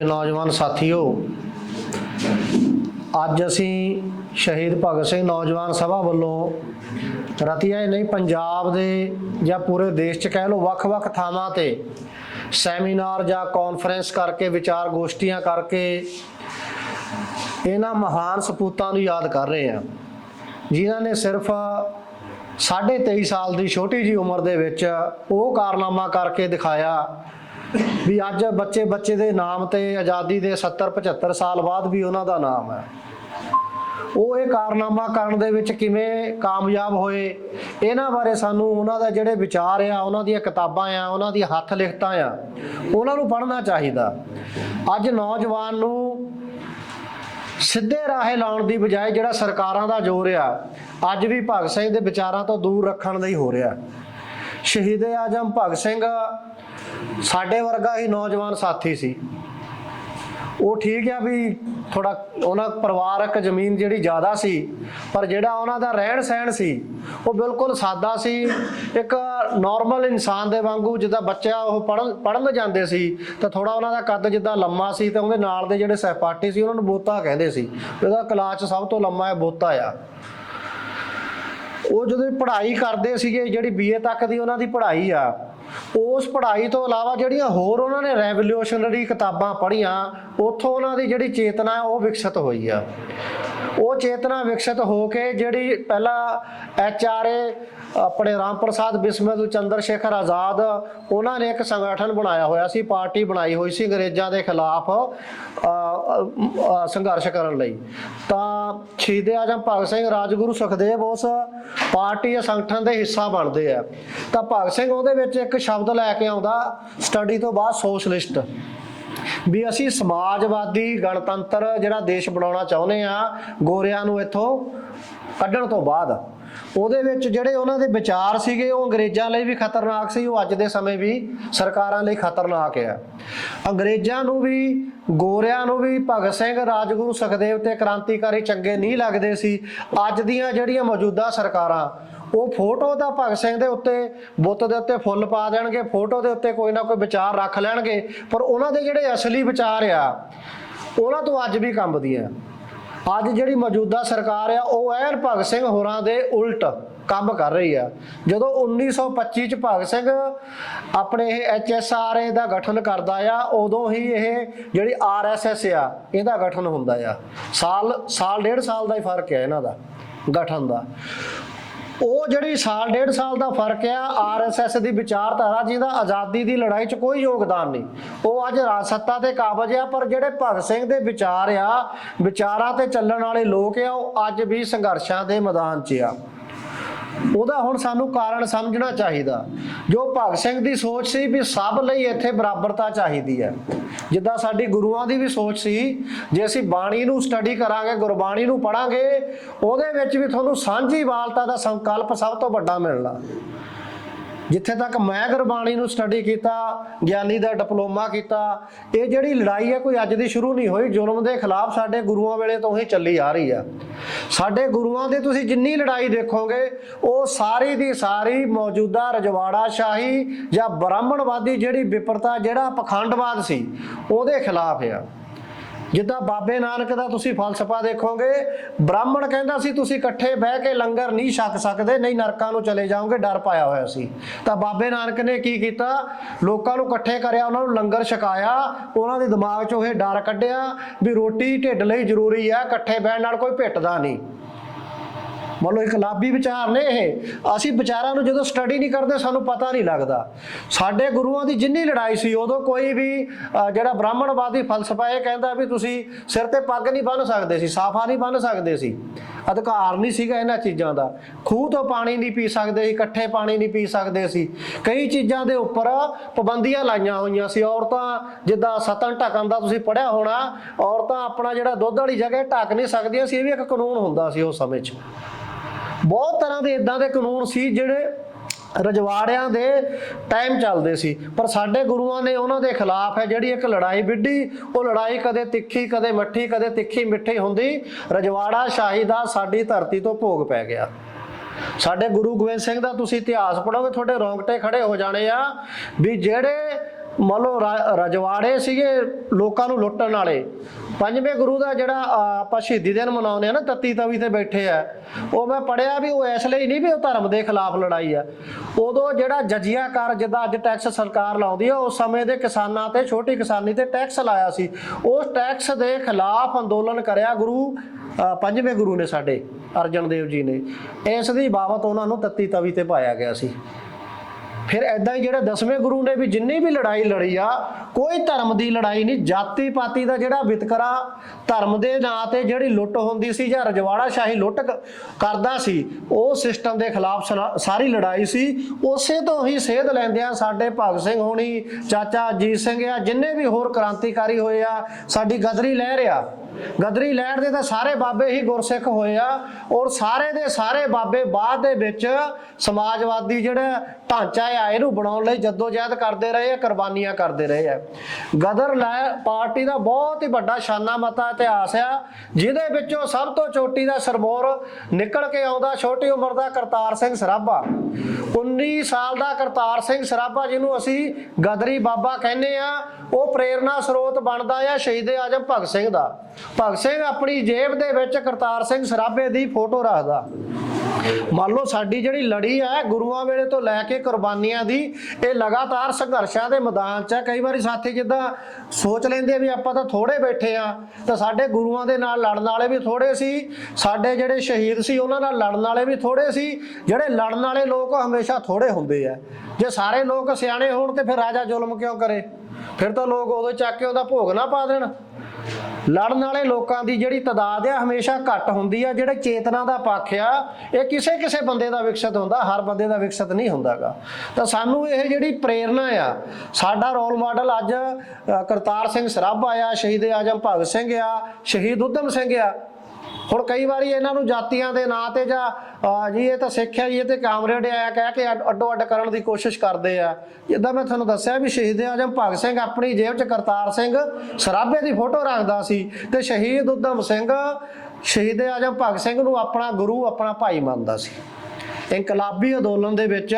ਨੌਜਵਾਨ ਸਾਥੀਓ, ਅੱਜ ਅਸੀਂ ਸ਼ਹੀਦ ਭਗਤ ਸਿੰਘ ਨੌਜਵਾਨ ਸਭਾ ਵੱਲੋਂ ਰਤੀਆ ਨਹੀਂ, ਪੰਜਾਬ ਦੇ ਜਾਂ ਪੂਰੇ ਦੇਸ਼ 'ਚ ਕਹਿ ਲਓ, ਵੱਖ-ਵੱਖ ਥਾਵਾਂ ਤੇ ਸੈਮੀਨਾਰ ਜਾਂ ਕਾਨਫਰੰਸ ਕਰਕੇ, ਵਿਚਾਰ ਗੋਸ਼ਟੀਆਂ ਕਰਕੇ ਇਹਨਾਂ ਮਹਾਨ ਸਪੂਤਾਂ ਨੂੰ ਯਾਦ ਕਰ ਰਹੇ ਹਾਂ। ਜਿਨ੍ਹਾਂ ਨੇ ਸਿਰਫ ਸਾਢੇ 23 ਸਾਲ ਦੀ ਛੋਟੀ ਜੀ ਉਮਰ ਦੇ ਵਿੱਚ ਉਹ ਕਾਰਨਾਮਾ ਕਰਕੇ ਦਿਖਾਇਆ ਵੀ ਅੱਜ ਬੱਚੇ ਬੱਚੇ ਦੇ ਨਾਮ ਤੇ ਆਜ਼ਾਦੀ ਦੇ 70 75 ਸਾਲ ਬਾਅਦ ਵੀ ਉਹਨਾਂ ਦਾ ਨਾਮ ਹੈ। ਉਹ ਇਹ ਕਾਰਨਾਮਾ ਕਰਨ ਦੇ ਵਿੱਚ ਕਿਵੇਂ ਕਾਮਯਾਬ ਹੋਏ, ਇਹਨਾਂ ਬਾਰੇ ਸਾਨੂੰ ਉਹਨਾਂ ਦਾ ਜਿਹੜੇ ਵਿਚਾਰ ਆ, ਉਹਨਾਂ ਦੀਆਂ ਕਿਤਾਬਾਂ ਆ, ਉਹਨਾਂ ਦੀਆਂ ਹੱਥ ਲਿਖਤਾਂ ਆ, ਉਹਨਾਂ ਨੂੰ ਪੜ੍ਹਨਾ ਚਾਹੀਦਾ। ਅੱਜ ਨੌਜਵਾਨ ਨੂੰ ਸਿੱਧੇ ਰਾਹੇ ਲਾਉਣ ਦੀ ਬਜਾਏ ਜਿਹੜਾ ਸਰਕਾਰਾਂ ਦਾ ਜ਼ੋਰ ਆ, ਅੱਜ ਵੀ ਭਗਤ ਸਿੰਘ ਦੇ ਵਿਚਾਰਾਂ ਤੋਂ ਦੂਰ ਰੱਖਣ ਦਾ ਹੀ ਹੋ ਰਿਹਾ। ਸ਼ਹੀਦ ਆਜਮ ਭਗਤ ਸਿੰਘ ਸਾਡੇ ਵਰਗਾ ਹੀ ਨੌਜਵਾਨ ਸਾਥੀ ਸੀ। ਉਹ ਠੀਕ ਆ ਵੀ ਥੋੜਾ ਉਹਨਾਂ ਪਰਿਵਾਰਕ ਜ਼ਮੀਨ ਜਿਹੜੀ ਜ਼ਿਆਦਾ ਸੀ, ਪਰ ਜਿਹੜਾ ਉਹਨਾਂ ਦਾ ਰਹਿਣ ਸਹਿਣ ਸੀ, ਉਹ ਬਿਲਕੁਲ ਸਾਦਾ ਸੀ। ਇੱਕ ਨਾਰਮਲ ਇਨਸਾਨ ਦੇ ਵਾਂਗੂ ਜਿੱਦਾਂ ਬੱਚਾ ਉਹ ਪੜਨ ਪੜਨ ਜਾਂਦੇ ਸੀ, ਤਾਂ ਥੋੜਾ ਉਹਨਾਂ ਦਾ ਕੱਦ ਜਿੱਦਾਂ ਲੰਮਾ ਸੀ, ਤੇ ਉਹਦੇ ਨਾਲ ਦੇ ਜਿਹੜੇ ਸਹਿਪਾਠੀ ਸੀ, ਉਹਨਾਂ ਨੂੰ ਬੋਤਾ ਕਹਿੰਦੇ ਸੀ। ਉਹਦਾ ਕਲਾਸ ਸਭ ਤੋਂ ਲੰਮਾ ਹੈ, ਬੋਤਾ ਆ। ਉਹ ਜਦੋਂ ਪੜ੍ਹਾਈ ਕਰਦੇ ਸੀਗੇ, ਜਿਹੜੀ ਬੀਏ ਤੱਕ ਦੀ ਉਹਨਾਂ ਦੀ ਪੜ੍ਹਾਈ ਆ ਉਸ ਪੜ੍ਹਾਈ ਤੋਂ ਇਲਾਵਾ ਜਿਹੜੀਆਂ ਹੋਰ ਉਹਨਾਂ ਨੇ ਰੈਵੋਲੂਸ਼ਨਰੀ ਕਿਤਾਬਾਂ ਪੜ੍ਹੀਆਂ, ਉੱਥੋਂ ਉਹਨਾਂ ਦੀ ਜਿਹੜੀ ਚੇਤਨਾ ਹੈ ਉਹ ਵਿਕਸਿਤ ਹੋਈ ਆ। ਉਹ ਚੇਤਨਾ ਵਿਕਸਿਤ ਹੋ ਕੇ ਜਿਹੜੀ ਪਹਿਲਾਂ ਐਚਆਰਏ ਆਪਣੇ ਰਾਮ ਪ੍ਰਸਾਦ ਬਿਸਮਿਲ ਚੰਦਰ ਸ਼ੇਖਰ ਆਜ਼ਾਦ, ਉਹਨਾਂ ਨੇ ਇੱਕ ਸੰਗਠਨ ਬਣਾਇਆ ਹੋਇਆ ਸੀ, ਪਾਰਟੀ ਬਣਾਈ ਹੋਈ ਸੀ ਅੰਗਰੇਜ਼ਾਂ ਦੇ ਖਿਲਾਫ ਸੰਘਰਸ਼ ਕਰਨ ਲਈ। ਤਾਂ ਸ਼ਹੀਦ ਆਜਮ ਭਗਤ ਸਿੰਘ ਰਾਜਗੁਰੂ ਸੁਖਦੇਵ ਉਸ ਪਾਰਟੀ ਜਾਂ ਸੰਗਠਨ ਦੇ ਹਿੱਸਾ ਬਣਦੇ ਆ। ਤਾਂ ਭਗਤ ਸਿੰਘ ਉਹਦੇ ਵਿੱਚ ਇੱਕ ਸ਼ਬਦ ਲੈ ਕੇ ਆਉਂਦਾ ਸਟੱਡੀ ਤੋਂ ਬਾਅਦ ਸੋਸ਼ਲਿਸਟ ਵੀ ਅਸੀਂ ਸਮਾਜਵਾਦੀ, ਗਣਤੰਤਰ ਜਿਹੜਾ ਦੇਸ਼ ਬਣਾਉਣਾ ਚਾਹੁੰਦੇ ਆ, ਗੋਰਿਆਂ ਨੂੰ ਇੱਥੋਂ ਕੱਢਣ ਤੋਂ ਬਾਅਦ। ਉਹਦੇ ਵਿੱਚ ਜਿਹੜੇ ਉਹਨਾਂ ਦੇ ਵਿਚਾਰ ਸੀਗੇ, ਉਹ ਅੰਗਰੇਜ਼ਾਂ ਲਈ ਵੀ ਖਤਰਨਾਕ ਸੀ, ਉਹ ਅੱਜ ਦੇ ਸਮੇਂ ਵੀ ਸਰਕਾਰਾਂ ਲਈ ਖਤਰਨਾਕ ਆ। ਅੰਗਰੇਜ਼ਾਂ ਨੂੰ ਵੀ, ਗੋਰਿਆਂ ਨੂੰ ਵੀ ਭਗਤ ਸਿੰਘ ਰਾਜਗੁਰੂ ਸੁਖਦੇਵ ਤੇ ਕ੍ਰਾਂਤੀਕਾਰੀ ਚੰਗੇ ਨਹੀਂ ਲੱਗਦੇ ਸੀ। ਅੱਜ ਦੀਆਂ ਜਿਹੜੀਆਂ ਮੌਜੂਦਾ ਸਰਕਾਰਾਂ, ਉਹ ਫੋਟੋ ਦਾ ਭਗਤ ਸਿੰਘ ਦੇ ਉੱਤੇ, ਬੁੱਤ ਦੇ ਉੱਤੇ ਫੁੱਲ ਪਾ ਦੇਣਗੇ, ਫੋਟੋ ਦੇ ਉੱਤੇ ਕੋਈ ਨਾ ਕੋਈ ਵਿਚਾਰ ਰੱਖ ਲੈਣਗੇ, ਪਰ ਉਹਨਾਂ ਦੇ ਜਿਹੜੇ ਅਸਲੀ ਵਿਚਾਰ ਆ, ਉਹਨਾਂ ਤੋਂ ਅੱਜ ਵੀ ਕੰਬਦੀਆਂ। ਅੱਜ ਜਿਹੜੀ ਮੌਜੂਦਾ ਸਰਕਾਰ ਆ, ਉਹ ਐਨ ਭਗਤ ਸਿੰਘ ਹੋਰਾਂ ਦੇ ਉਲਟ ਕੰਮ ਕਰ ਰਹੀ ਆ। ਜਦੋਂ 1925 ਚ ਭਗਤ ਸਿੰਘ ਆਪਣੇ ਇਹ ਐਚਐਸਆਰਏ ਦਾ ਗਠਨ ਕਰਦਾ ਆ, ਉਦੋਂ ਹੀ ਇਹ ਜਿਹੜੀ ਆਰਐਸਐਸ ਆ, ਇਹਦਾ ਗਠਨ ਹੁੰਦਾ ਆ। ਸਾਲ ਸਾਲ, ਡੇਢ ਸਾਲ ਦਾ ਹੀ ਫ਼ਰਕ ਆ ਇਹਨਾਂ ਦਾ, ਗਠਨ ਦਾ। ਉਹ ਜਿਹੜੀ ਸਾਲ, ਡੇਢ ਸਾਲ ਦਾ ਫ਼ਰਕ ਆ ਆਰਐਸਐਸ ਦੀ ਵਿਚਾਰਧਾਰਾ ਜਿਹਦਾ ਆਜ਼ਾਦੀ ਦੀ ਲੜਾਈ 'ਚ ਕੋਈ ਯੋਗਦਾਨ ਨਹੀਂ। ਉਹ ਅੱਜ ਰਾਜ ਸੱਤਾ ਤੇ ਕਾਬਜ ਆ, ਪਰ ਜਿਹੜੇ ਭਗਤ ਸਿੰਘ ਦੇ ਵਿਚਾਰ ਆ, ਵਿਚਾਰਾਂ ਤੇ ਚੱਲਣ ਵਾਲੇ ਲੋਕ ਆ, ਉਹ ਅੱਜ ਵੀ ਸੰਘਰਸ਼ਾਂ ਦੇ ਮੈਦਾਨ 'ਚ ਆ। ਉਹਦਾ ਹੁਣ ਸਾਨੂੰ ਕਾਰਨ ਸਮਝਣਾ ਚਾਹੀਦਾ। ਜੋ ਭਗਤ ਸਿੰਘ ਦੀ ਸੋਚ ਸੀ ਵੀ ਸਭ ਲਈ ਇੱਥੇ ਬਰਾਬਰਤਾ ਚਾਹੀਦੀ ਹੈ। ਜਿੱਦਾਂ ਸਾਡੀ ਗੁਰੂਆਂ ਦੀ ਵੀ ਸੋਚ ਸੀ, ਜੇ ਅਸੀਂ ਬਾਣੀ ਨੂੰ ਸਟੱਡੀ ਕਰਾਂਗੇ, ਗੁਰਬਾਣੀ ਨੂੰ ਪੜਾਂਗੇ ਉਹਦੇ ਵਿੱਚ ਵੀ ਤੁਹਾਨੂੰ ਸਾਂਝੀ ਵਾਲਤਾ ਦਾ ਸੰਕਲਪ ਸਭ ਤੋਂ ਵੱਡਾ ਮਿਲਣਾ। ਜਿੱਥੇ ਤੱਕ ਮੈਂ ਗੁਰਬਾਣੀ ਨੂੰ ਸਟੱਡੀ ਕੀਤਾ, ਗਿਆਨੀ ਦਾ ਡਿਪਲੋਮਾ ਕੀਤਾ, ਇਹ ਜਿਹੜੀ ਲੜਾਈ ਹੈ ਕੋਈ ਅੱਜ ਦੀ ਸ਼ੁਰੂ ਨਹੀਂ ਹੋਈ, ਜ਼ੁਲਮ ਦੇ ਖਿਲਾਫ ਸਾਡੇ ਗੁਰੂਆਂ ਵੇਲੇ ਤੋਂ ਹੀ ਚੱਲੀ ਆ ਰਹੀ ਆ ਸਾਡੇ ਗੁਰੂਆਂ ਦੇ ਤੁਸੀਂ ਜਿੰਨੀ ਲੜਾਈ ਦੇਖੋਗੇ, ਉਹ ਸਾਰੀ ਦੀ ਸਾਰੀ ਮੌਜੂਦਾ ਰਜਵਾੜਾ ਸ਼ਾਹੀ ਜਾਂ ਬ੍ਰਾਹਮਣਵਾਦੀ ਜਿਹੜੀ ਵਿਪਰਤਾ, ਜਿਹੜਾ ਪਖੰਡਵਾਦ ਸੀ, ਉਹਦੇ ਖਿਲਾਫ ਆ। ਜਿੱਦਾਂ ਬਾਬੇ ਨਾਨਕ ਦਾ ਤੁਸੀਂ ਫਲਸਫਾ ਦੇਖੋਗੇ, ਬ੍ਰਾਹਮਣ ਕਹਿੰਦਾ ਸੀ, ਤੁਸੀਂ ਇਕੱਠੇ ਬਹਿ ਕੇ ਲੰਗਰ ਨਹੀਂ ਛਕ ਸਕਦੇ, ਨਹੀਂ ਨਰਕਾਂ ਨੂੰ ਚਲੇ ਜਾਓਗੇ, ਡਰ ਪਾਇਆ ਹੋਇਆ ਸੀ। ਤਾਂ ਬਾਬੇ ਨਾਨਕ ਨੇ ਕੀ ਕੀਤਾ? ਲੋਕਾਂ ਨੂੰ ਇਕੱਠੇ ਕਰਿਆ, ਉਹਨਾਂ ਨੂੰ ਲੰਗਰ ਛਕਾਇਆ, ਉਹਨਾਂ ਦੇ ਦਿਮਾਗ 'ਚੋਂ ਇਹ ਡਰ ਕੱਢਿਆ ਵੀ ਰੋਟੀ ਢਿੱਡ ਲਈ ਜ਼ਰੂਰੀ ਹੈ ਇਕੱਠੇ ਬਹਿਣ ਨਾਲ ਕੋਈ ਭਿੱਟਦਾ ਨਹੀਂ। ਮੰਨ ਲਓ ਇਨਕਲਾਬੀ ਵਿਚਾਰ ਨੇ ਇਹ। ਅਸੀਂ ਵਿਚਾਰਾਂ ਨੂੰ ਜਦੋਂ ਸਟੱਡੀ ਨਹੀਂ ਕਰਦੇ, ਸਾਨੂੰ ਪਤਾ ਨਹੀਂ ਲੱਗਦਾ। ਸਾਡੇ ਗੁਰੂਆਂ ਦੀ ਜਿੰਨੀ ਲੜਾਈ ਸੀ, ਉਦੋਂ ਕੋਈ ਵੀ ਜਿਹੜਾ ਬ੍ਰਾਹਮਣਵਾਦੀ ਫਲਸਫਾ ਇਹ ਕਹਿੰਦਾ ਵੀ ਤੁਸੀਂ ਸਿਰ ਤੇ ਪੱਗ ਨਹੀਂ ਬੰਨ੍ਹ ਸਕਦੇ ਸੀ, ਸਾਫਾ ਨਹੀਂ ਬੰਨ੍ਹ ਸਕਦੇ ਸੀ। ਅਧਿਕਾਰ ਨਹੀਂ ਸੀਗਾ ਇਹਨਾਂ ਚੀਜ਼ਾਂ ਦਾ। ਖੂਹ ਤੋਂ ਪਾਣੀ ਨਹੀਂ ਪੀ ਸਕਦੇ ਸੀ, ਇਕੱਠੇ ਪਾਣੀ ਨਹੀਂ ਪੀ ਸਕਦੇ ਸੀ। ਕਈ ਚੀਜ਼ਾਂ ਦੇ ਉੱਪਰ ਪਾਬੰਦੀਆਂ ਲਾਈਆਂ ਹੋਈਆਂ ਸੀ। ਔਰਤਾਂ, ਜਿੱਦਾਂ ਸਤਨ ਢਕਣ ਦਾ ਤੁਸੀਂ ਪੜਿਆ ਹੋਣਾ, ਔਰਤਾਂ ਆਪਣਾ ਜਿਹੜਾ ਦੁੱਧ ਵਾਲੀ ਜਗ੍ਹਾ ਢੱਕ ਨਹੀਂ ਸਕਦੀਆਂ ਸੀ, ਇਹ ਵੀ ਇੱਕ ਕਾਨੂੰਨ ਹੁੰਦਾ ਸੀ ਉਸ ਸਮੇਂ 'ਚ। ਬਹੁਤ ਤਰ੍ਹਾਂ ਦੇ ਇਦਾਂ ਦੇ ਕਾਨੂੰਨ ਸੀ ਜਿਹੜੇ ਰਜਵਾੜਿਆਂ ਦੇ ਟਾਈਮ ਚੱਲਦੇ ਸੀ। ਪਰ ਸਾਡੇ ਗੁਰੂਆਂ ਨੇ ਉਹਨਾਂ ਦੇ ਖਿਲਾਫ ਹੈ ਜਿਹੜੀ ਇੱਕ ਲੜਾਈ ਵਿੱਢੀ, ਉਹ ਲੜਾਈ ਕਦੇ ਤਿੱਖੀ, ਕਦੇ ਮੱਠੀ, ਕਦੇ ਤਿੱਖੀ ਮਿੱਠੀ ਹੁੰਦੀ। ਰਜਵਾੜਾ ਸ਼ਾਹੀ ਦਾ ਸਾਡੀ ਧਰਤੀ ਤੋਂ ਭੋਗ ਪੈ ਗਿਆ। ਸਾਡੇ ਗੁਰੂ ਗੋਬਿੰਦ ਸਿੰਘ ਦਾ ਤੁਸੀਂ ਇਤਿਹਾਸ ਪੜੋਗੇ ਤੁਹਾਡੇ ਰੌਂਗਟੇ ਖੜੇ ਹੋ ਜਾਣੇ ਆ ਵੀ ਜਿਹੜੇ ਮੰਨ ਲਓ ਰਜਵਾੜੇ ਸੀਗੇ ਲੋਕਾਂ ਨੂੰ ਲੁੱਟਣ ਵਾਲੇ ਪੰਜਵੇਂ ਗੁਰੂ ਦਾ ਜਿਹੜਾ ਆਪਾਂ ਸ਼ਹੀਦੀ ਦਿਨ ਮਨਾਉਂਦੇ ਆ ਨਾ, ਤੱਤੀ ਤਵੀ ਤੇ ਬੈਠੇ ਆ। ਉਹ ਮੈਂ ਪੜਿਆ ਵੀ ਉਹ ਇਸ ਲਈ ਨਹੀਂ ਵੀ ਉਹ ਧਰਮ ਦੇ ਖਿਲਾਫ ਲੜਾਈ ਆ। ਉਦੋਂ ਜਿਹੜਾ ਜਜੀਆ ਕਰ, ਜਿੱਦਾਂ ਅੱਜ ਟੈਕਸ ਸਰਕਾਰ ਲਾਉਂਦੀ ਆ, ਉਸ ਸਮੇਂ ਦੇ ਕਿਸਾਨਾਂ ਤੇ, ਛੋਟੀ ਕਿਸਾਨੀ ਤੇ ਟੈਕਸ ਲਾਇਆ ਸੀ। ਉਸ ਟੈਕਸ ਦੇ ਖਿਲਾਫ ਅੰਦੋਲਨ ਕਰਿਆ ਗੁਰੂ ਪੰਜਵੇਂ ਗੁਰੂ ਨੇ ਸਾਡੇ, ਅਰਜਨ ਦੇਵ ਜੀ ਨੇ। ਇਸ ਦੀ ਬਾਬਤ ਉਹਨਾਂ ਨੂੰ ਤੱਤੀ ਤਵੀ ਤੇ ਪਾਇਆ ਗਿਆ ਸੀ। ਫਿਰ ਐਦਾਂ ਹੀ ਜਿਹੜੇ ਦਸਵੇਂ ਗੁਰੂ ਨੇ ਵੀ ਜਿੰਨੀ ਵੀ ਲੜਾਈ ਲੜੀ ਆ, ਕੋਈ ਧਰਮ ਦੀ ਲੜਾਈ ਨਹੀਂ ਜਾਤੀ ਪਾਤੀ ਦਾ ਜਿਹੜਾ ਵਿਤਕਰਾ ਧਰਮ ਦੇ ਨਾਂ ਤੇ ਜਿਹੜੀ ਲੁੱਟ ਹੁੰਦੀ ਸੀ ਜਾਂ ਰਜਵਾੜਾ ਸ਼ਾਹੀ ਲੁੱਟ ਕਰਦਾ ਸੀ, ਉਹ ਸਿਸਟਮ ਦੇ ਖਿਲਾਫ ਸਲਾ- ਸਾਰੀ ਲੜਾਈ ਸੀ। ਉਸੇ ਤੋਂ ਹੀ ਸੇਧ ਲੈਂਦੇ ਆ ਸਾਡੇ ਭਗਤ ਸਿੰਘ ਹੋਣੀ, ਚਾਚਾ ਅਜੀਤ ਸਿੰਘ ਆ, ਜਿੰਨੇ ਵੀ ਹੋਰ ਕ੍ਰਾਂਤੀਕਾਰੀ ਹੋਏ ਆ, ਸਾਡੀ ਗਦਰੀ ਲਹਿਰ ਆ। ਗਦਰੀ ਲਹਿਰ ਦੇ ਤਾਂ ਸਾਰੇ ਬਾਬੇ ਹੀ ਗੁਰਸਿੱਖ ਹੋਏ ਆ ਔਰ ਸਾਰੇ ਦੇ ਸਾਰੇ ਬਾਬੇ ਬਾਅਦ ਦੇ ਵਿੱਚ ਸਮਾਜਵਾਦੀ ਜਿਹੜਾ ਢਾਂਚਾ ਆ, ਇਹਨੂੰ ਬਣਾਉਣ ਲਈ ਜਦੋਜਹਿਦ ਕਰਦੇ ਰਹੇ ਆ, ਕੁਰਬਾਨੀਆਂ ਕਰਦੇ ਰਹੇ ਆ। ਗਦਰ ਲਹਿਰ ਪਾਰਟੀ ਦਾ ਬਹੁਤ ਹੀ ਵੱਡਾ ਸ਼ਾਨਾ ਮਤਾ ਇਤਿਹਾਸ ਆ, ਜਿਹਦੇ ਵਿੱਚੋਂ ਸਭ ਤੋਂ ਚੋਟੀ ਦਾ ਸਰਮੋਰ ਨਿਕਲ ਕੇ ਆਉਂਦਾ ਛੋਟੀ ਉਮਰ ਦਾ ਕਰਤਾਰ ਸਿੰਘ ਸਰਾਭਾ। 19 ਸਾਲ ਦਾ ਕਰਤਾਰ ਸਿੰਘ ਸਰਾਭਾ ਜਿਹਨੂੰ ਅਸੀਂ ਗਦਰੀ ਬਾਬਾ ਕਹਿੰਦੇ ਆ, ਉਹ ਪ੍ਰੇਰਣਾ ਸਰੋਤ ਬਣਦਾ ਆ ਸ਼ਹੀਦ ਆਜਮ ਭਗਤ ਸਿੰਘ ਦਾ। ਭਗਤ ਸਿੰਘ ਆਪਣੀ ਜੇਬ ਦੇ ਵਿੱਚ ਕਰਤਾਰ ਸਿੰਘ ਸਰਾਭੇ ਦੀ ਫੋਟੋ ਰੱਖਦਾ। ਮੰਨ ਲਓ ਸਾਡੀ ਜਿਹੜੀ ਲੜੀ ਹੈ ਗੁਰੂਆਂ ਵੇਲੇ ਤੋਂ ਲੈ ਕੇ ਕੁਰਬਾਨੀਆਂ ਦੀ, ਇਹ ਲਗਾਤਾਰ ਸੰਘਰਸ਼ਾਂ ਦੇ ਮੈਦਾਨ 'ਚ ਹੈ ਕਈ ਵਾਰੀ ਸਾਥੀ ਜਿੱਦਾਂ ਸੋਚ ਲੈਂਦੇ ਆ ਵੀ ਆਪਾਂ ਤਾਂ ਥੋੜੇ ਬੈਠੇ ਆ, ਤਾਂ ਸਾਡੇ ਗੁਰੂਆਂ ਦੇ ਨਾਲ ਲੜਨ ਵਾਲੇ ਵੀ ਥੋੜੇ ਸੀ, ਸਾਡੇ ਜਿਹੜੇ ਸ਼ਹੀਦ ਸੀ ਉਹਨਾਂ ਨਾਲ ਲੜਨ ਵਾਲੇ ਵੀ ਥੋੜੇ ਸੀ, ਜਿਹੜੇ ਲੜਨ ਵਾਲੇ ਲੋਕ ਹਮੇਸ਼ਾ ਥੋੜੇ ਹੁੰਦੇ ਆ। ਜੇ ਸਾਰੇ ਲੋਕ ਸਿਆਣੇ ਹੋਣ ਤੇ ਫਿਰ ਰਾਜਾ ਜ਼ੁਲਮ ਕਿਉਂ ਕਰੇ? ਫਿਰ ਤਾਂ ਲੋਕ ਉਦੋਂ ਚੱਕ ਕੇ ਉਹਦਾ ਭੋਗ ਨਾ ਪਾ ਦੇਣ। ਲੜਨ ਵਾਲੇ ਲੋਕਾਂ ਦੀ ਜਿਹੜੀ ਤਦਾਦ ਆ ਹਮੇਸ਼ਾ ਘੱਟ ਹੁੰਦੀ ਆ, ਜਿਹੜੇ ਚੇਤਨਾ ਦਾ ਪੱਖ ਆ, ਇਹ ਕਿਸੇ ਕਿਸੇ ਬੰਦੇ ਦਾ ਵਿਕਸਿਤ ਹੁੰਦਾ, ਹਰ ਬੰਦੇ ਦਾ ਵਿਕਸਿਤ ਨਹੀਂ ਹੁੰਦਾਗਾ। ਤਾਂ ਸਾਨੂੰ ਇਹ ਜਿਹੜੀ ਪ੍ਰੇਰਣਾ ਆ, ਸਾਡਾ ਰੋਲ ਮਾਡਲ ਅੱਜ ਕਰਤਾਰ ਸਿੰਘ ਸਰਾਭਾ ਆ, ਸ਼ਹੀਦ ਆਜਮ ਭਗਤ ਸਿੰਘ ਆ, ਸ਼ਹੀਦ ਉਧਮ ਸਿੰਘ ਆ ਹੁਣ ਕਈ ਵਾਰੀ ਇਹਨਾਂ ਨੂੰ ਜਾਤੀਆਂ ਦੇ ਨਾਂ ਤੇ ਜਾਂ ਜੀ, ਇਹ ਤਾਂ ਸਿੱਖਿਆ ਜੀ, ਇਹ ਤੇ ਕਾਮਰੇਡ ਆਇਆ ਕਹਿ ਕੇ ਅੱਡ- ਅੱਡੋ ਅੱਡ ਕਰਨ ਦੀ ਕੋਸ਼ਿਸ਼ ਕਰਦੇ ਆ। ਜਿੱਦਾਂ ਮੈਂ ਤੁਹਾਨੂੰ ਦੱਸਿਆ ਵੀ ਸ਼ਹੀਦ ਆਜਮ ਭਗਤ ਸਿੰਘ ਆਪਣੀ ਜੇਬ 'ਚ ਕਰਤਾਰ ਸਿੰਘ ਸਰਾਭੇ ਦੀ ਫੋਟੋ ਰੱਖਦਾ ਸੀ ਤੇ ਸ਼ਹੀਦ ਉਧਮ ਸਿੰਘ ਸ਼ਹੀਦ ਆਜਮ ਭਗਤ ਸਿੰਘ ਨੂੰ ਆਪਣਾ ਗੁਰੂ, ਆਪਣਾ ਭਾਈ ਮੰਨਦਾ ਸੀ। ਇਨਕਲਾਬੀ ਅੰਦੋਲਨ ਦੇ ਵਿੱਚ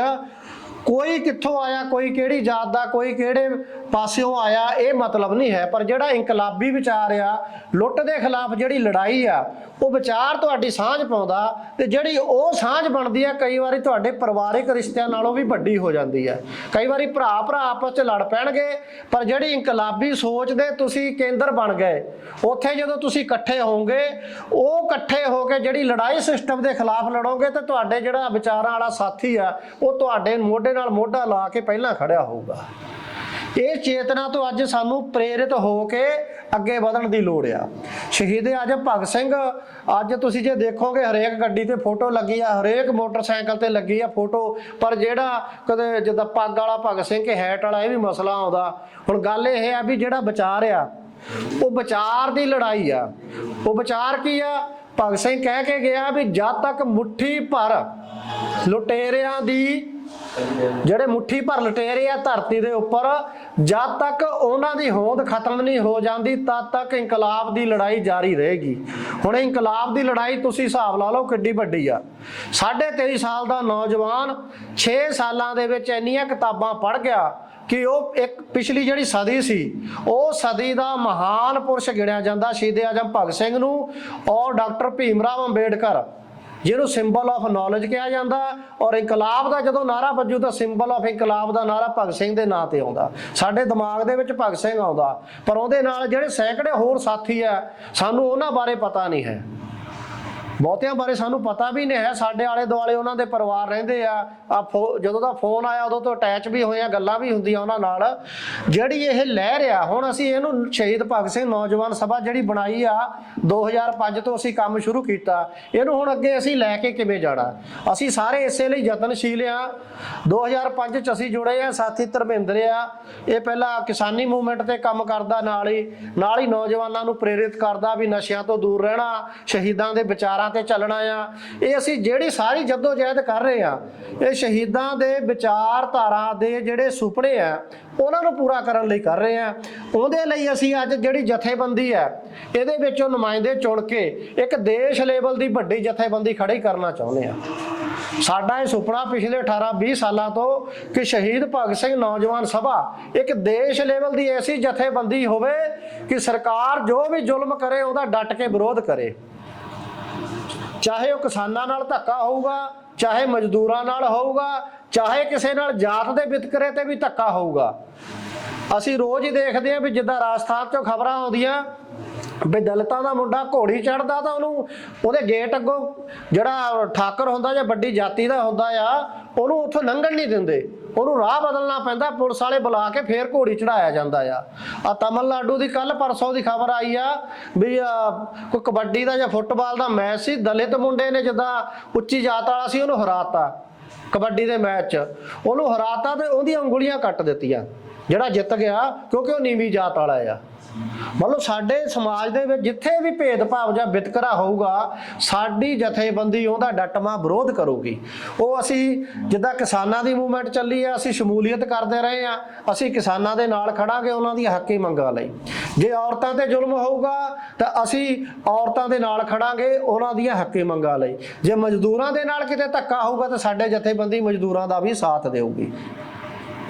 ਕੋਈ ਕਿੱਥੋਂ ਆਇਆ, ਕੋਈ ਕਿਹੜੀ ਜਾਤ ਦਾ, ਕੋਈ ਕਿਹੜੇ ਪਾਸਿਓਂ ਆਇਆ, ਇਹ ਮਤਲਬ ਨਹੀਂ ਹੈ। ਪਰ ਜਿਹੜਾ ਇਨਕਲਾਬੀ ਵਿਚਾਰ ਆ, ਲੁੱਟ ਦੇ ਖਿਲਾਫ ਜਿਹੜੀ ਲੜਾਈ ਆ, ਉਹ ਵਿਚਾਰ ਤੁਹਾਡੀ ਸਾਂਝ ਪਾਉਂਦਾ ਤੇ ਜਿਹੜੀ ਉਹ ਸਾਂਝ ਬਣਦੀ ਆ, ਕਈ ਵਾਰੀ ਤੁਹਾਡੇ ਪਰਿਵਾਰਿਕ ਰਿਸ਼ਤਿਆਂ ਨਾਲੋਂ ਵੀ ਵੱਡੀ ਹੋ ਜਾਂਦੀ ਆ। ਕਈ ਵਾਰੀ ਭਰਾ ਭਰਾ ਆਪਸ 'ਚ ਲੜ ਪੈਣਗੇ, ਪਰ ਜਿਹੜੀ ਇਨਕਲਾਬੀ ਸੋਚ ਦੇ ਤੁਸੀਂ ਕੇਂਦਰ ਬਣ ਗਏ, ਉੱਥੇ ਜਦੋਂ ਤੁਸੀਂ ਇਕੱਠੇ ਹੋਵੋਗੇ, ਉਹ ਇਕੱਠੇ ਹੋ ਕੇ ਜਿਹੜੀ ਲੜਾਈ ਸਿਸਟਮ ਦੇ ਖਿਲਾਫ ਲੜੋਗੇ, ਤੇ ਤੁਹਾਡੇ ਜਿਹੜਾ ਵਿਚਾਰਾਂ ਵਾਲਾ ਸਾਥੀ ਆ, ਉਹ ਤੁਹਾਡੇ ਮੋਢੇ ਨਾਲ ਮੋਢਾ ਲਾ ਕੇ ਪਹਿਲਾਂ ਖੜਿਆ ਹੋਊਗਾ। ਇਹ ਚੇਤਨਾ ਤੋਂ ਅੱਜ ਸਾਨੂੰ ਪ੍ਰੇਰਿਤ ਹੋ ਕੇ ਅੱਗੇ ਵਧਣ ਦੀ ਲੋੜ ਆ। ਸ਼ਹੀਦ ਆਜਮ ਭਗਤ ਸਿੰਘ, ਅੱਜ ਤੁਸੀਂ ਜੇ ਦੇਖੋਗੇ ਹਰੇਕ ਗੱਡੀ ਤੇ ਫੋਟੋ ਲੱਗੀ ਆ, ਹਰੇਕ ਮੋਟਰਸਾਈਕਲ ਤੇ ਲੱਗੀ ਆ ਫੋਟੋ, ਪਰ ਜਿਹੜਾ ਕਦੇ ਜਿੱਦਾਂ ਪੱਗ ਵਾਲਾ ਭਗਤ ਸਿੰਘ ਕੇ ਹੈਟ ਵਾਲਾ, ਇਹ ਵੀ ਮਸਲਾ ਆਉਂਦਾ। ਹੁਣ ਗੱਲ ਇਹ ਆ ਵੀ ਜਿਹੜਾ ਵਿਚਾਰ ਆ, ਉਹ ਵਿਚਾਰ ਦੀ ਲੜਾਈ ਆ। ਉਹ ਵਿਚਾਰ ਕੀ ਆ? ਭਗਤ ਸਿੰਘ ਕਹਿ ਕੇ ਗਿਆ ਵੀ ਜਦ ਤੱਕ ਮੁੱਠੀ ਭਰ ਲੁਟੇਰਿਆਂ ਦੀ ਜਿਹੜੇ ਮੁੱਠੀ ਭਰ ਲਟੇਰੇ ਆ ਧਰਤੀ ਦੇ ਉੱਪਰ, ਜਦ ਤੱਕ ਉਹਨਾਂ ਦੀ ਹੋਂਦ ਖਤਮ ਨਹੀਂ ਹੋ ਜਾਂਦੀ, ਤਦ ਤੱਕ ਇਨਕਲਾਬ ਦੀ ਲੜਾਈ ਜਾਰੀ ਰਹੇਗੀ। ਹੁਣ ਇਨਕਲਾਬ ਦੀ ਲੜਾਈ ਤੁਸੀਂ ਹਿਸਾਬ ਲਾ ਲਓ ਕਿੱਡੀ ਵੱਡੀ ਆ। ਸਾਢੇ 23 ਸਾਲ ਦਾ ਨੌਜਵਾਨ 6 ਸਾਲਾਂ ਦੇ ਵਿੱਚ ਇੰਨੀਆਂ ਕਿਤਾਬਾਂ ਪੜ੍ਹ ਗਿਆ ਕਿ ਉਹ ਇੱਕ ਪਿਛਲੀ ਜਿਹੜੀ ਸਦੀ ਸੀ, ਉਹ ਸਦੀ ਦਾ ਮਹਾਨ ਪੁਰਸ਼ ਗਿਣਿਆ ਜਾਂਦਾ ਸ਼ਹੀਦ ਆਜਮ ਭਗਤ ਸਿੰਘ ਨੂੰ ਔਰ ਡਾਕਟਰ ਭੀਮ ਰਾਵ ਅੰਬੇਡਕਰ। ਜਿਹਨੂੰ ਸਿੰਬਲ ਆਫ ਨੌਲੇਜ ਕਿਹਾ ਜਾਂਦਾ ਔਰ ਇਨਕਲਾਬ ਦਾ ਜਦੋਂ ਨਾਰਾ ਵੱਜੂ ਤਾਂ ਸਿੰਬਲ ਆਫ ਇਨਕਲਾਬ ਦਾ ਨਾਰਾ ਭਗਤ ਸਿੰਘ ਦੇ ਨਾਂ ਤੇ ਆਉਂਦਾ। ਸਾਡੇ ਦਿਮਾਗ ਦੇ ਵਿੱਚ ਭਗਤ ਸਿੰਘ ਆਉਂਦਾ, ਪਰ ਉਹਦੇ ਨਾਲ ਜਿਹੜੇ ਸੈਂਕੜੇ ਹੋਰ ਸਾਥੀ ਆ ਸਾਨੂੰ ਉਹਨਾਂ ਬਾਰੇ ਪਤਾ ਨਹੀਂ ਹੈ। ਬਹੁਤਿਆਂ ਬਾਰੇ ਸਾਨੂੰ ਪਤਾ ਵੀ ਨਹੀਂ ਹੈ। ਸਾਡੇ ਆਲੇ ਦੁਆਲੇ ਉਹਨਾਂ ਦੇ ਪਰਿਵਾਰ ਰਹਿੰਦੇ ਆ। ਆ ਜਦੋਂ ਦਾ ਫੋਨ ਆਇਆ, ਉਦੋਂ ਤੋਂ ਅਟੈਚ ਵੀ ਹੋਏ ਆ ਗੱਲਾਂ ਵੀ ਹੁੰਦੀਆਂ ਉਹਨਾਂ ਨਾਲ। ਜਿਹੜੀ ਇਹ ਲਹਿਰ ਆ, ਹੁਣ ਅਸੀਂ ਇਹਨੂੰ ਸ਼ਹੀਦ ਭਗਤ ਸਿੰਘ ਨੌਜਵਾਨ ਸਭਾ ਜਿਹੜੀ ਬਣਾਈ ਆ 2005 ਤੋਂ ਅਸੀਂ ਕੰਮ ਸ਼ੁਰੂ ਕੀਤਾ। ਇਹਨੂੰ ਹੁਣ ਅੱਗੇ ਅਸੀਂ ਲੈ ਕੇ ਕਿਵੇਂ ਜਾਣਾ? ਅਸੀਂ ਸਾਰੇ ਇਸੇ ਲਈ ਯਤਨਸ਼ੀਲ ਆ। 2005 ਚ ਅਸੀਂ ਜੁੜੇ ਆ, ਸਾਥੀ ਧਰਮਿੰਦਰ ਆ। ਇਹ ਪਹਿਲਾਂ ਕਿਸਾਨੀ ਮੂਵਮੈਂਟ ਤੇ ਕੰਮ ਕਰਦਾ ਨਾਲ ਹੀ। ਨਾਲ ਹੀ ਨੌਜਵਾਨਾਂ ਨੂੰ ਪ੍ਰੇਰਿਤ ਕਰਦਾ ਵੀ ਨਸ਼ਿਆਂ ਤੋਂ ਦੂਰ ਰਹਿਣਾ, ਸ਼ਹੀਦਾਂ ਦੇ ਵਿਚਾਰਾਂ ਤੇ ਚੱਲਣਾ ਆ। ਇਹ ਅਸੀਂ ਜਿਹੜੀ ਸਾਰੀ ਜਹਿਦ ਕਰ ਰਹੇ ਆ, ਇਹ ਸ਼ਹੀਦਾਂ ਦੇ ਵਿਚਾਰਧਾਰਾ ਦੇ ਜਿਹੜੇ ਸੁਪਨੇ ਆ, ਉਹਨਾਂ ਨੂੰ ਪੂਰਾ ਕਰਨ ਲਈ ਕਰ ਰਹੇ ਆ। ਉਹਦੇ ਲਈ ਅਸੀਂ ਅੱਜ ਜਿਹੜੀ ਜਥੇਬੰਦੀ ਆ, ਇਹਦੇ ਵਿੱਚੋਂ ਨੁਮਾਇੰਦੇ ਚੁਣ ਕੇ ਇੱਕ ਦੇਸ਼ ਲੈਵਲ ਦੀ ਵੱਡੀ ਜਥੇਬੰਦੀ ਖੜੀ ਕਰਨਾ ਚਾਹੁੰਦੇ ਆ। ਸਾਡਾ ਇਹ ਸੁਪਨਾ ਪਿਛਲੇ 18 20 ਸਾਲਾਂ ਤੋਂ ਕਿ ਸ਼ਹੀਦ ਭਗਤ ਸਿੰਘ ਨੌਜਵਾਨ ਸਭਾ ਇੱਕ ਦੇਸ਼ ਲੈਵਲ ਦੀ ਐਸੀ ਜਥੇਬੰਦੀ ਹੋਵੇ ਕਿ ਸਰਕਾਰ ਜੋ ਵੀ ਜ਼ੁਲਮ ਕਰੇ, ਉਹਦਾ ਡਟ ਕੇ ਵਿਰੋਧ ਕਰੇ। ਚਾਹੇ ਉਹ ਕਿਸਾਨਾਂ ਨਾਲ ਧੱਕਾ ਹੋਊਗਾ, ਚਾਹੇ ਮਜ਼ਦੂਰਾਂ ਨਾਲ ਹੋਊਗਾ, ਚਾਹੇ ਕਿਸੇ ਨਾਲ ਜਾਤ ਦੇ ਵਿਤਕਰੇ ਤੇ ਵੀ ਧੱਕਾ ਹੋਊਗਾ। ਅਸੀਂ ਰੋਜ਼ ਹੀ ਦੇਖਦੇ ਹਾਂ ਵੀ ਜਿੱਦਾਂ ਰਾਜਸਥਾਨ ਚੋਂ ਖਬਰਾਂ ਆਉਂਦੀਆਂ ਵੀ ਦਲਿਤਾਂ ਦਾ ਮੁੰਡਾ ਘੋੜੀ ਚੜਦਾ ਤਾਂ ਉਹਨੂੰ ਉਹਦੇ ਗੇਟ ਅੱਗੋਂ ਜਿਹੜਾ ਠਾਕਰ ਹੁੰਦਾ ਜਾਂ ਵੱਡੀ ਜਾਤੀ ਦਾ ਹੁੰਦਾ ਆ, ਉਹਨੂੰ ਉੱਥੋਂ ਲੰਘਣ ਨਹੀਂ ਦਿੰਦੇ। ਉਹਨੂੰ ਰਾਹ ਬਦਲਣਾ ਪੈਂਦਾ ਪੁਲਿਸ ਵਾਲੇ ਬੁਲਾ ਕੇ ਫੇਰ ਘੋੜੀ ਚੜਾਇਆ ਜਾਂਦਾ ਆ। ਆ ਤਮਿਲਨਾਡੂ ਦੀ ਕੱਲ ਪਰਸੋਂ ਦੀ ਖਬਰ ਆਈ ਆ ਵੀ ਆ, ਕੋਈ ਕਬੱਡੀ ਦਾ ਜਾਂ ਫੁੱਟਬਾਲ ਦਾ ਮੈਚ ਸੀ ਦਲਿਤ ਮੁੰਡੇ ਨੇ ਜਿੱਦਾਂ ਉੱਚੀ ਜਾਤ ਵਾਲਾ ਸੀ ਉਹਨੂੰ ਹਰਾਤਾ ਕਬੱਡੀ ਦੇ ਮੈਚ 'ਚ। ਉਹਨੂੰ ਹਰਾਤਾ ਤੇ ਉਹਦੀਆਂ ਉਂਗਲੀਆਂ ਕੱਟ ਦਿੱਤੀਆਂ ਜਿਹੜਾ ਜਿੱਤ ਗਿਆ ਕਿਉਂਕਿ ਉਹ ਨੀਵੀਂ ਜਾਤ ਵਾਲਾ ਆ। ਮਤਲਬ ਸਾਡੇ ਸਮਾਜ ਦੇ ਵਿੱਚ ਜਿੱਥੇ ਵੀ ਭੇਦਭਾਵ ਜਾਂ ਵਿਤਕਰਾ ਹੋਊਗਾ, ਸਾਡੀ ਜਥੇਬੰਦੀ ਉਹਦਾ ਡਟਮਾ ਵਿਰੋਧ ਕਰੂਗੀ। ਉਹ ਅਸੀਂ ਜਿੱਦਾਂ ਕਿਸਾਨਾਂ ਦੀ ਮੂਵਮੈਂਟ ਚੱਲੀ ਆ, ਅਸੀਂ ਸ਼ਮੂਲੀਅਤ ਕਰਦੇ ਰਹੇ ਆ, ਅਸੀਂ ਕਿਸਾਨਾਂ ਦੇ ਨਾਲ ਖੜਾਂਗੇ, ਉਹਨਾਂ ਦੀਆਂ ਹੱਕੀ ਮੰਗਾਂ ਲਈ। ਜੇ ਔਰਤਾਂ ਤੇ ਜ਼ੁਲਮ ਹੋਊਗਾ, ਤਾਂ ਅਸੀਂ ਔਰਤਾਂ ਦੇ ਨਾਲ ਖੜਾਂਗੇ, ਉਹਨਾਂ ਦੀਆਂ ਹੱਕੀ ਮੰਗਾਂ ਲਈ। ਜੇ ਮਜ਼ਦੂਰਾਂ ਦੇ ਨਾਲ ਕਿਤੇ ਧੱਕਾ ਹੋਊਗਾ, ਤਾਂ ਸਾਡੇ ਜਥੇਬੰਦੀ ਮਜ਼ਦੂਰਾਂ ਦਾ ਵੀ ਸਾਥ ਦੇਊਗੀ।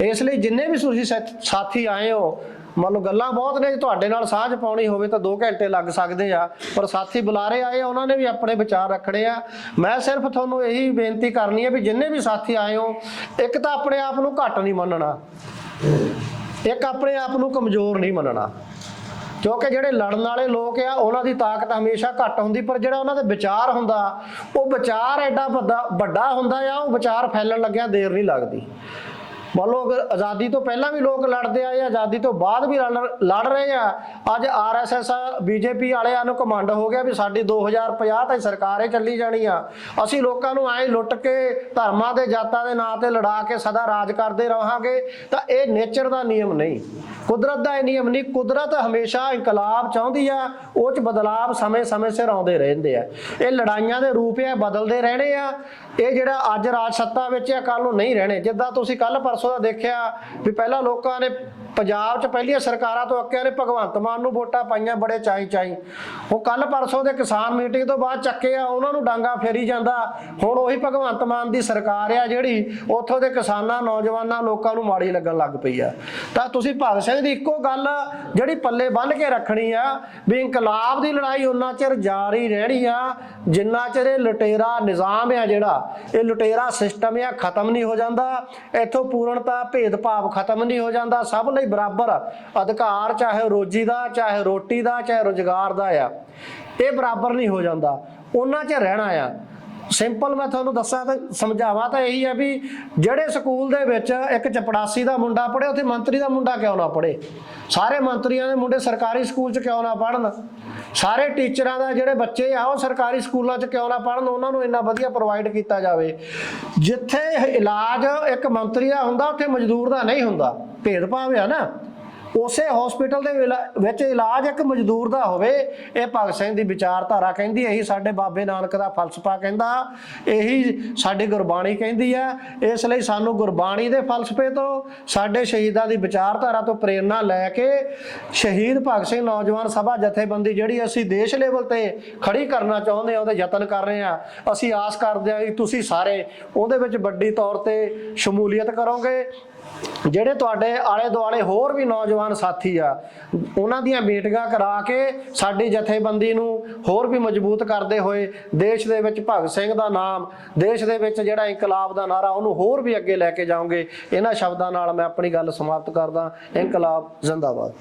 ਇਸ ਲਈ ਜਿੰਨੇ ਵੀ ਤੁਸੀਂ ਸਾਥੀ ਆਏ ਹੋ ਮੰਨ ਲਓ ਗੱਲਾਂ ਬਹੁਤ ਨੇ ਜੇ ਤੁਹਾਡੇ ਨਾਲ ਸਾਂਝ ਪਾਉਣੀ ਹੋਵੇ ਤਾਂ 2 ਘੰਟੇ ਲੱਗ ਸਕਦੇ ਆ। ਪਰ ਸਾਥੀ ਬੁਲਾਰੇ ਆਏ ਆ, ਉਹਨਾਂ ਨੇ ਵੀ ਆਪਣੇ ਵਿਚਾਰ ਰੱਖਣੇ ਆ। ਮੈਂ ਸਿਰਫ ਤੁਹਾਨੂੰ ਇਹੀ ਬੇਨਤੀ ਕਰਨੀ ਹੈ ਵੀ ਜਿੰਨੇ ਵੀ ਸਾਥੀ ਆਏ ਹੋ ਇੱਕ ਤਾਂ ਆਪਣੇ ਆਪ ਨੂੰ ਘੱਟ ਨਹੀਂ ਮੰਨਣਾ। ਇੱਕ ਆਪਣੇ ਆਪ ਨੂੰ ਕਮਜ਼ੋਰ ਨਹੀਂ ਮੰਨਣਾ। ਕਿਉਂਕਿ ਜਿਹੜੇ ਲੜਨ ਵਾਲੇ ਲੋਕ ਆ ਉਹਨਾਂ ਦੀ ਤਾਕਤ ਹਮੇਸ਼ਾ ਘੱਟ ਹੁੰਦੀ ਪਰ ਜਿਹੜਾ ਉਹਨਾਂ ਦੇ ਵਿਚਾਰ ਹੁੰਦਾ ਉਹ ਵਿਚਾਰ ਐਡਾ ਵੱਡਾ ਵੱਡਾ ਹੁੰਦਾ ਆ ਉਹ ਵਿਚਾਰ ਫੈਲਣ ਲੱਗਿਆ ਦੇਰ ਨਹੀਂ ਲੱਗਦੀ। ਮੰਨ ਲਓ ਅਗਰ ਆਜ਼ਾਦੀ ਤੋਂ ਪਹਿਲਾਂ ਵੀ ਲੋਕ ਲੜਦੇ ਆਏ ਆਜ਼ਾਦੀ ਤੋਂ ਬਾਅਦ ਵੀ ਲੜ ਲੜ ਰਹੇ ਆ, ਅੱਜ ਆਰਐਸਐਸ ਬੀਜੇਪੀ ਵਾਲਿਆਂ ਨੂੰ ਕਮਾਂਡ ਹੋ ਗਿਆ ਵੀ ਸਾਡੀ 2050 ਤੱਕ ਸਰਕਾਰ ਹੀ ਚੱਲੀ ਜਾਣੀ ਆ। ਅਸੀਂ ਲੋਕਾਂ ਨੂੰ ਐਂ ਲੁੱਟ ਕੇ ਧਰਮਾਂ ਦੇ ਜਾਤਾਂ ਦੇ ਨਾਂ ਤੇ ਲੜਾ ਕੇ ਸਦਾ ਰਾਜ ਕਰਦੇ ਰਹਾਂਗੇ, ਤਾਂ ਇਹ ਨੇਚਰ ਦਾ ਨਿਯਮ ਨਹੀਂ। ਕੁਦਰਤ ਦਾ ਇਹ ਨਿਯਮ ਨਹੀਂ, ਕੁਦਰਤ ਹਮੇਸ਼ਾ ਇਨਕਲਾਬ ਚਾਹੁੰਦੀ ਆ, ਉਹ ਚ ਬਦਲਾਵ ਸਮੇਂ-ਸਮੇਂ ਸਿਰ ਆਉਂਦੇ ਰਹਿੰਦੇ ਆ। ਇਹ ਲੜਾਈਆਂ ਦੇ ਰੂਪ ਆ ਬਦਲਦੇ ਰਹਿਣੇ ਆ। ਇਹ ਜਿਹੜਾ ਅੱਜ ਰਾਜ ਸੱਤਾ ਵਿੱਚ ਆ ਕੱਲ ਨੂੰ ਨਹੀਂ ਰਹਿਣੇ। ਜਿੱਦਾਂ ਤੁਸੀਂ ਕੱਲ ਪਰਸੋਂ ਦਾ ਦੇਖਿਆ ਵੀ ਪਹਿਲਾਂ ਲੋਕਾਂ ਨੇ ਪੰਜਾਬ 'ਚ ਪਹਿਲੀਆਂ ਸਰਕਾਰਾਂ ਤੋਂ ਅੱਕਿਆਂ ਨੇ ਭਗਵੰਤ ਮਾਨ ਨੂੰ ਵੋਟਾਂ ਪਾਈਆਂ ਬੜੇ ਚਾਈ ਚਾਈ। ਉਹ ਕੱਲ ਪਰਸੋਂ ਦੇ ਕਿਸਾਨ ਮੀਟਿੰਗ ਤੋਂ ਬਾਅਦ ਚੱਕੇ ਆ, ਉਹਨਾਂ ਨੂੰ ਡਾਂਗਾ ਫੇਰੀ ਜਾਂਦਾ। ਹੁਣ ਉਹੀ ਭਗਵੰਤ ਮਾਨ ਦੀ ਸਰਕਾਰ ਆ ਜਿਹੜੀ, ਉੱਥੋਂ ਦੇ ਕਿਸਾਨਾਂ, ਨੌਜਵਾਨਾਂ, ਲੋਕਾਂ ਨੂੰ ਮਾੜੀ ਲੱਗਣ ਲੱਗ ਪਈ ਆ। ਤਾਂ ਤੁਸੀਂ ਭਗਤ ਸਿੰਘ ਦੀ ਇੱਕੋ ਗੱਲ, ਜਿਹੜੀ ਪੱਲੇ ਬੰਨ੍ਹ ਕੇ ਰੱਖਣੀ ਆ, ਵੀ ਇਨਕਲਾਬ ਦੀ ਲੜਾਈ ਉਹਨਾਂ ਚਿਰ ਜਾਰੀ ਰਹਿਣੀ ਆ, ਜਿੰਨਾ ਚਿਰ ਇਹ ਲੁਟੇਰਾ ਨਿਜ਼ਾਮ ਆ ਜਿਹੜਾ, ਇਹ ਲੁਟੇਰਾ ਸਿਸਟਮ ਆ, ਖਤਮ ਨਹੀਂ ਹੋ ਜਾਂਦਾ। ਇੱਥੋਂ ਪੂਰਨਤਾ, ਭੇਦਭਾਵ ਖਤਮ ਨਹੀਂ ਹੋ ਜਾਂਦਾ। ਸਭ ਲਈ ਬਰਾਬਰ ਅਧਿਕਾਰ ਚਾਹੇ ਰੋਜੀ ਦਾ, ਚਾਹੇ ਰੋਟੀ ਦਾ, ਚਾਹੇ ਰੋਜ਼ਗਾਰ ਦਾ ਆ। ਇਹ ਬਰਾਬਰ ਨਹੀਂ ਹੋ ਜਾਂਦਾ। ਉਹਨਾਂ 'ਚ ਰਹਿਣਾ ਆ। ਸਿੰਪਲ ਮੈਂ ਤੁਹਾਨੂੰ ਦੱਸਾਂ ਤਾਂ ਸਮਝਾਵਾਂ ਤਾਂ ਇਹੀ ਆ ਵੀ ਜਿਹੜੇ ਸਕੂਲ ਦੇ ਵਿੱਚ ਇੱਕ ਚਪੜਾਸੀ ਦਾ ਮੁੰਡਾ ਪੜ੍ਹੇ, ਉੱਥੇ ਮੰਤਰੀ ਦਾ ਮੁੰਡਾ ਕਿਉਂ ਨਾ ਪੜ੍ਹੇ? ਸਾਰੇ ਮੰਤਰੀਆਂ ਦੇ ਮੁੰਡੇ ਸਰਕਾਰੀ ਸਕੂਲ 'ਚ ਕਿਉਂ ਨਾ ਪੜ੍ਹਨ? ਸਾਰੇ ਟੀਚਰਾਂ ਦਾ ਜਿਹੜੇ ਬੱਚੇ ਆ, ਉਹ ਸਰਕਾਰੀ ਸਕੂਲਾਂ 'ਚ ਕਿਉਂ ਨਾ ਪੜ੍ਹਨ? ਉਹਨਾਂ ਨੂੰ ਇੰਨਾ ਵਧੀਆ ਪ੍ਰੋਵਾਈਡ ਕੀਤਾ ਜਾਵੇ। ਜਿੱਥੇ ਇਲਾਜ ਇੱਕ ਮੰਤਰੀ ਦਾ ਹੁੰਦਾ, ਉੱਥੇ ਮਜ਼ਦੂਰ ਦਾ ਨਹੀਂ ਹੁੰਦਾ। ਭੇਦਭਾਵ ਆ ਨਾ, ਉਸੇ ਹਸਪੀਟਲ ਦੇ ਇਲਾ- ਵਿੱਚ ਇਲਾਜ ਇੱਕ ਮਜ਼ਦੂਰ ਦਾ ਹੋਵੇ, ਇਹ ਭਗਤ ਸਿੰਘ ਦੀ ਵਿਚਾਰਧਾਰਾ ਕਹਿੰਦੀ ਇਹੀ ਸਾਡੇ ਬਾਬੇ ਨਾਨਕ ਦਾ ਫਲਸਫਾ ਕਹਿੰਦਾ, ਇਹੀ ਸਾਡੀ ਗੁਰਬਾਣੀ ਕਹਿੰਦੀ ਆ ਇਸ ਲਈ ਸਾਨੂੰ ਗੁਰਬਾਣੀ ਦੇ ਫਲਸਫੇ ਤੋਂ, ਸਾਡੇ ਸ਼ਹੀਦਾਂ ਦੀ ਵਿਚਾਰਧਾਰਾ ਤੋਂ ਪ੍ਰੇਰਣਾ ਲੈ ਕੇ, ਸ਼ਹੀਦ ਭਗਤ ਸਿੰਘ ਨੌਜਵਾਨ ਸਭਾ ਜਥੇਬੰਦੀ ਜਿਹੜੀ ਅਸੀਂ ਦੇਸ਼ ਲੈਵਲ ਤੇ ਖੜੀ ਕਰਨਾ ਚਾਹੁੰਦੇ ਆ ਉਹਦੇ ਯਤਨ ਕਰ ਰਹੇ ਆ ਅਸੀਂ ਆਸ ਕਰਦੇ ਆ ਕਿ ਤੁਸੀਂ ਸਾਰੇ ਉਹਦੇ ਵਿੱਚ ਵੱਡੀ ਤੌਰ ਤੇ ਸ਼ਮੂਲੀਅਤ ਕਰੋਗੇ ਜਿਹੜੇ ਤੁਹਾਡੇ ਆਲੇ ਦੁਆਲੇ ਹੋਰ ਵੀ ਨੌਜਵਾਨ ਸਾਥੀ ਆ, ਉਹਨਾਂ ਦੀਆਂ ਮੀਟਿੰਗਾਂ ਕਰਾ ਕੇ ਸਾਡੀ ਜਥੇਬੰਦੀ ਨੂੰ ਹੋਰ ਵੀ ਮਜ਼ਬੂਤ ਕਰਦੇ ਹੋਏ ਦੇਸ਼ ਦੇ ਵਿੱਚ ਭਗਤ ਸਿੰਘ ਦਾ ਨਾਮ, ਦੇਸ਼ ਦੇ ਵਿੱਚ ਜਿਹੜਾ ਇਨਕਲਾਬ ਦਾ ਨਾਰਾ, ਉਹਨੂੰ ਹੋਰ ਵੀ ਅੱਗੇ ਲੈ ਕੇ ਜਾਓਗੇ। ਇਹਨਾਂ ਸ਼ਬਦਾਂ ਨਾਲ ਮੈਂ ਆਪਣੀ ਗੱਲ ਸਮਾਪਤ ਕਰਦਾ। ਇਨਕਲਾਬ ਜ਼ਿੰਦਾਬਾਦ।